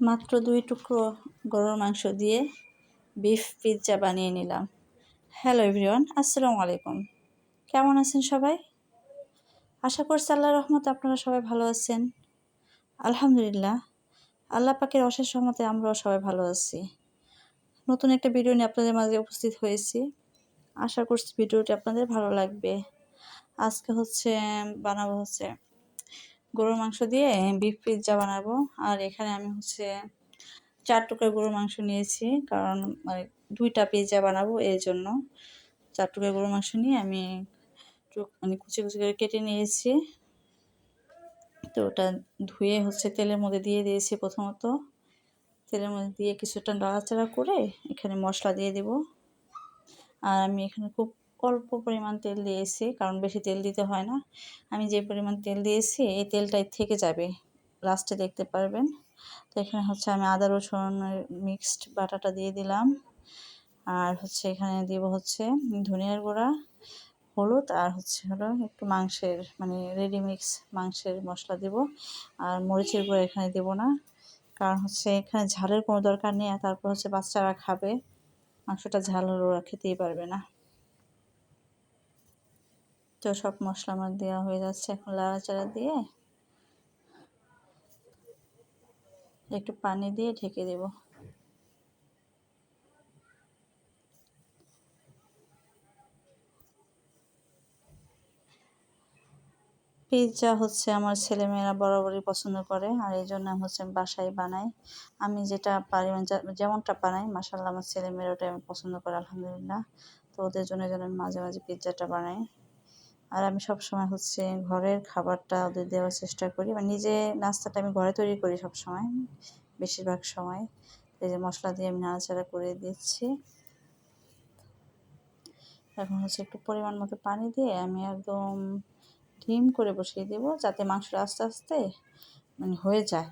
মাত্র দুই টুকরো গরুর মাংস দিয়ে বিফ পিৎজা বানিয়ে নিলাম। হ্যালো এভরিওয়ান আসসালামু আলাইকুম। কেমন আছেন সবাই? আশা করছি আল্লাহ রহমতে আপনারা সবাই ভালো আছেন। আলহামদুলিল্লাহ, আল্লাহ পাকের অশেষ রহমতে আমরাও সবাই ভালো আছি। নতুন একটা ভিডিও নিয়ে আপনাদের মাঝে উপস্থিত হয়েছি। আশা করছি ভিডিওটি আপনাদের ভালো লাগবে। আজকে হচ্ছে, বানাবো হচ্ছে গরুর মাংস দিয়ে বিফ পিৎজা বানাবো। আর এখানে আমি হচ্ছে চার টুকরা গরুর মাংস নিয়েছি, কারণ মানে দুইটা পিৎজা বানাবো এর জন্য। চার টুকরা গরুর মাংস নিয়ে আমি মানে কুচি কুচি করে কেটে নিয়েছি। তো ওটা ধুয়ে হচ্ছে তেলের মধ্যে দিয়ে দিয়েছি প্রথমত। তেলের মধ্যে দিয়ে কিছুটা নাড়াচাড়া করে এখানে মশলা দিয়ে দেব। আর আমি এখানে খুব অল্প পরিমাণ তেল দিয়েছি, কারণ বেশি তেল দিতে হয় না। আমি যে পরিমাণ তেল দিয়েছি, এই তেলটাই থেকে যাবে। লাস্টে দেখতে পারবেন। তো এখানে হচ্ছে আমি আদা, রসুন মিক্সড বাটাটা দিয়ে দিলাম। আর হচ্ছে এখানে দিব হচ্ছে ধনিয়ার গুঁড়া, হলুদ, আর হচ্ছে হলো একটু মাংসের মানে রেডি মিক্স মাংসের মশলা দেব। আর মরিচের গুঁড়া এখানে দেব না। কারণ হচ্ছে এখানে ঝালের কোনো দরকার নেই, আর তারপর হচ্ছে বাচ্চারা খাবে। মাংসটা ঝাল হলে ওরা খেতেই পারবে না। তো সব মশলা আমার দেওয়া হয়ে যাচ্ছে এখন লাড়াচাড়া দিয়ে। একটু পানি দিয়ে ঢেকে দেব। পিৎজা হচ্ছে আমার ছেলেমেয়েরা বরাবরই পছন্দ করে, আর এই জন্য হচ্ছে বাসায় বানাই। আমি যেটা পারি মানে যেমনটা বানাই মাসাল্লাহ আমার ছেলেমেয়েরা আমি পছন্দ করে, আলহামদুলিল্লাহ। তো ওদের জন্য যেন মাঝে মাঝে পিৎজাটা বানাই। আর আমি সব সময় হচ্ছে ঘরের খাবারটা ওদের দেওয়ার চেষ্টা করি। মানে নিজে নাস্তাটা আমি ঘরে তৈরি করি সব সময় বেশিরভাগ সময়। এই যে মশলা দিয়ে আমি নাড়াচাড়া করে দিচ্ছি। এখন হচ্ছে একটু পরিমাণ মতো পানি দিয়ে আমি একদম ডিম করে বসিয়ে দেবো যাতে মাংসটা আস্তে আস্তে মানে হয়ে যায়।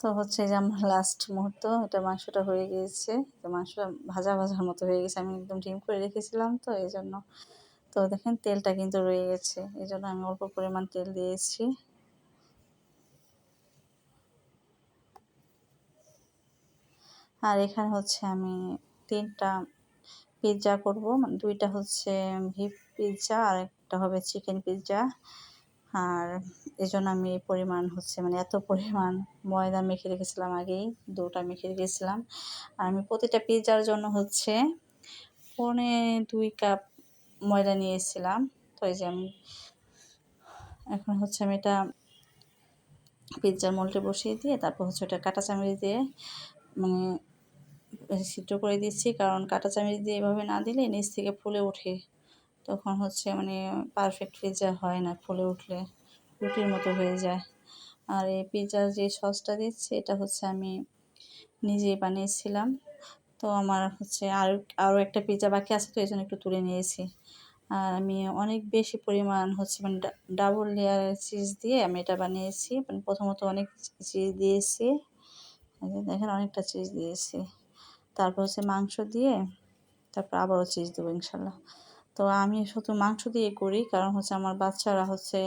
তো হচ্ছে যে আমার লাস্ট মুহূর্ত, এটা মাংসটা হয়ে গিয়েছে। তো মাংসটা ভাজা ভাজার মতো হয়ে গেছে। আমি একদম ডিম করে রেখেছিলাম তো, এই জন্য। তো দেখেন, তেলটা কিন্তু রয়ে গেছে। এই জন্য আমি অল্প পরিমাণ তেল দিয়েছি আর এখানে হচ্ছে আমি তিনটা পিৎজা করব। মানে দুইটা হচ্ছে ভিপ পিৎজা আর একটা হবে চিকেন পিৎজা আর এই জন্য আমি এই পরিমাণ হচ্ছে মানে এত পরিমাণ ময়দা মেখে রেখেছিলাম আগেই, দুটা মেখে রেখেছিলাম। আর আমি প্রতিটা পিৎজার জন্য হচ্ছে পনে দুই কাপ ময়দা নিয়েছিলাম। তো এই যে আমি এখন হচ্ছে আমি এটা পিৎজার মোল্ডে বসিয়ে দিয়ে তারপর হচ্ছে ওটা কাঁটা চামড়ি দিয়ে মানে সিদ্ধ করে দিচ্ছি। কারণ কাঁটা চামড়ি দিয়ে এভাবে না দিলে নিচ থেকে ফুলে ওঠে। তখন হচ্ছে মানে পারফেক্ট পিৎজা হয় না, ফুলে উঠলে, রুটির মতো হয়ে যায়। আর এই পিৎজার যে সসটা দিচ্ছি, এটা হচ্ছে আমি নিজেই বানিয়েছিলাম। তো আমার হচ্ছে আর আরও একটা পিৎজা বাকি আছে, তো এই জন্য একটু তুলে নিয়েছি। আর আমি অনেক বেশি পরিমাণ হচ্ছে মানে ডাবল লেয়ারের চিজ দিয়ে আমি এটা বানিয়েছি। মানে প্রথমত অনেক চিজ দিয়েছি। দেখেন, অনেকটা চিজ দিয়েছি। তারপর হচ্ছে মাংস দিয়ে, তারপর আবারও চিজ দেবো ইনশাল্লাহ। তো আমি শুধু মাংস দিয়ে করি, কারণ হচ্ছে আমার বাচ্চারা হচ্ছে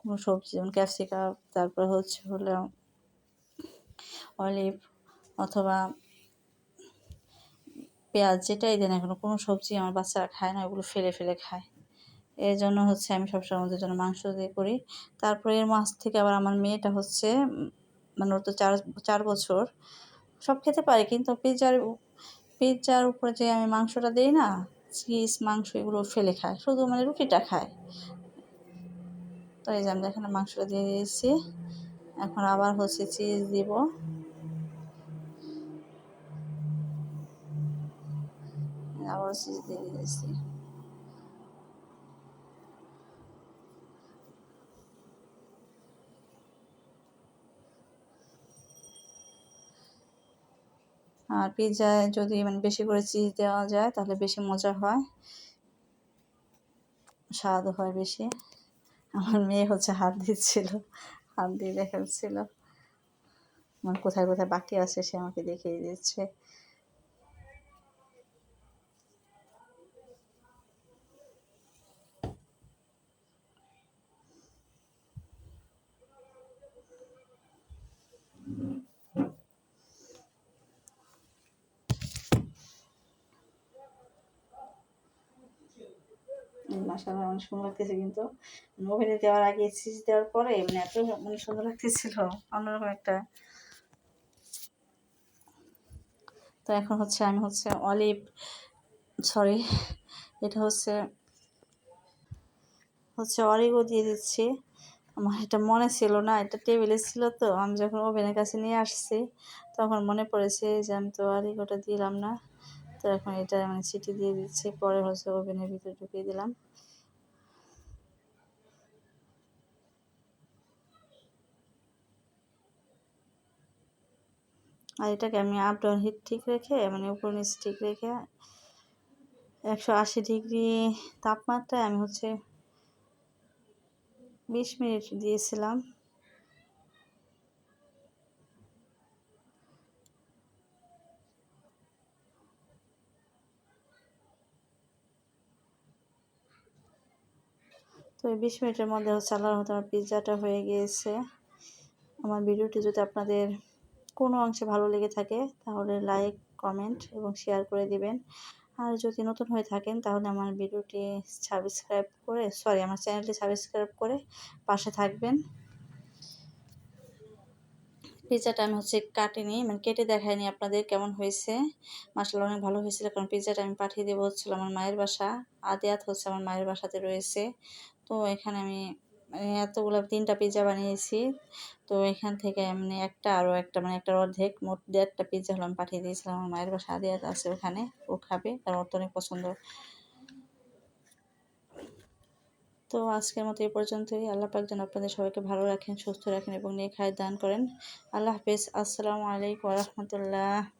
কোনো সবজি, যেমন ক্যাপসিকাম, তারপর হচ্ছে হলো অলিভ অথবা পেঁয়াজ যেটাই দেন এখন কোনো সবজি আমার বাচ্চারা খায় না, ওগুলো ফেলে ফেলে খায়। এই জন্য হচ্ছে আমি সবসময় ওদের জন্য মাংস দিয়ে করি। তারপরে এর মাছ থেকে আবার আমার মেয়েটা হচ্ছে মানে ওর তো চার চার বছর, সব খেতে পারে, কিন্তু পিৎজার পিৎজার উপরে যে আমি মাংসটা দিই না চিজ, মাংস এগুলো ফেলে খায়। শুধু মানে রুটিটা খায়। তো এই যে আমরা এখানে মাংসটা দিয়ে দিয়েছি। এখন আবার হচ্ছে চিজ দিব। আবার চিজ দিয়ে দিয়েছি। আর পিৎজায় যদি মানে বেশি করে চিজ দেওয়া যায়, তাহলে বেশি মজা হয়। স্বাদ হয় বেশি। আমার মেয়ে হচ্ছে হাত দিচ্ছিল, হাত দিয়ে দেখাচ্ছিল আমার কোথায় কোথায় বাকি আছে সে আমাকে দেখিয়ে দিচ্ছে। Mm-hmm. মাসাল্লাহ অনেক সুন্দর লাগতেছে, কিন্তু ওভেনে দেওয়ার আগে চিজ দেওয়ার পরে মানে এত মানে সুন্দর লাগতেছিল, অন্যরকম একটা। তো এখন হচ্ছে আমি হচ্ছে অলিভ সরি এটা হচ্ছে হচ্ছে অরিগো দিয়ে দিচ্ছি। আমার এটা মনে ছিল না, এটা টেবিলে ছিল তো, আমি যখন ওভেনের কাছে নিয়ে আসছি, তখন মনে পড়েছে যে আমি তো অরিগোটা দিলাম না। তো এখন এটা মানে সিটি দিয়ে দিচ্ছি। পরে হচ্ছে ওভেনের ভিতরে ঢুকিয়ে দিলাম। আর এটাকে আমি আপ ডাউন হিট ঠিক রেখে মানে উপর নিচ ঠিক রেখে একশো আশি ডিগ্রি তাপমাত্রায় আমি হচ্ছে বিশ মিনিট দিয়েছিলাম। তো এই বিশ মিনিটের মধ্যে হচ্ছে আল্লাহর মতো আমার পিৎজাটা হয়ে গিয়েছে। আমার ভিডিওটি যদি আপনাদের কোনো অংশে ভালো লেগে থাকে, তাহলে লাইক, কমেন্ট এবং শেয়ার করে দিবেন। আর যদি নতুন হয়ে থাকেন, তাহলে আমার ভিডিওটি সাবস্ক্রাইব করে, সরি, আমার চ্যানেলটি সাবস্ক্রাইব করে পাশে থাকবেন। পিৎজাটা আমি হচ্ছে কাটিনি মানে কেটে দেখাইনি আপনাদের কেমন হয়েছে। মাসাল অনেক ভালো হয়েছিল, কারণ পিৎজাটা আমি পাঠিয়ে দেবো হচ্ছিল আমার মায়ের বাসা। আদিয়াত হচ্ছে আমার মায়ের বাসাতে রয়েছে। তো এখানে আমি মানে এতগুলো তিনটা পিৎজা বানিয়েছি। তো এখান থেকে মানে একটা আরও একটা মানে একটা অর্ধেক, মোট দেড়টা পিৎজা হলো আমি পাঠিয়ে দিয়েছিলাম। আমার মায়ের বাসা আদিয়াত আছে ওখানে, ও খাবে, কারণ ওর তো অনেক পছন্দ। তো আজকের মতো এই পর্যন্তই। আল্লাহ পাক যেন আপনাদের সবাইকে ভালো রাখেন, সুস্থ রাখেন এবং নিয়ে খায় দান করেন। আল্লাহ হাফিজ। আসসালামু আলাইকুম রহমতুল্লাহ।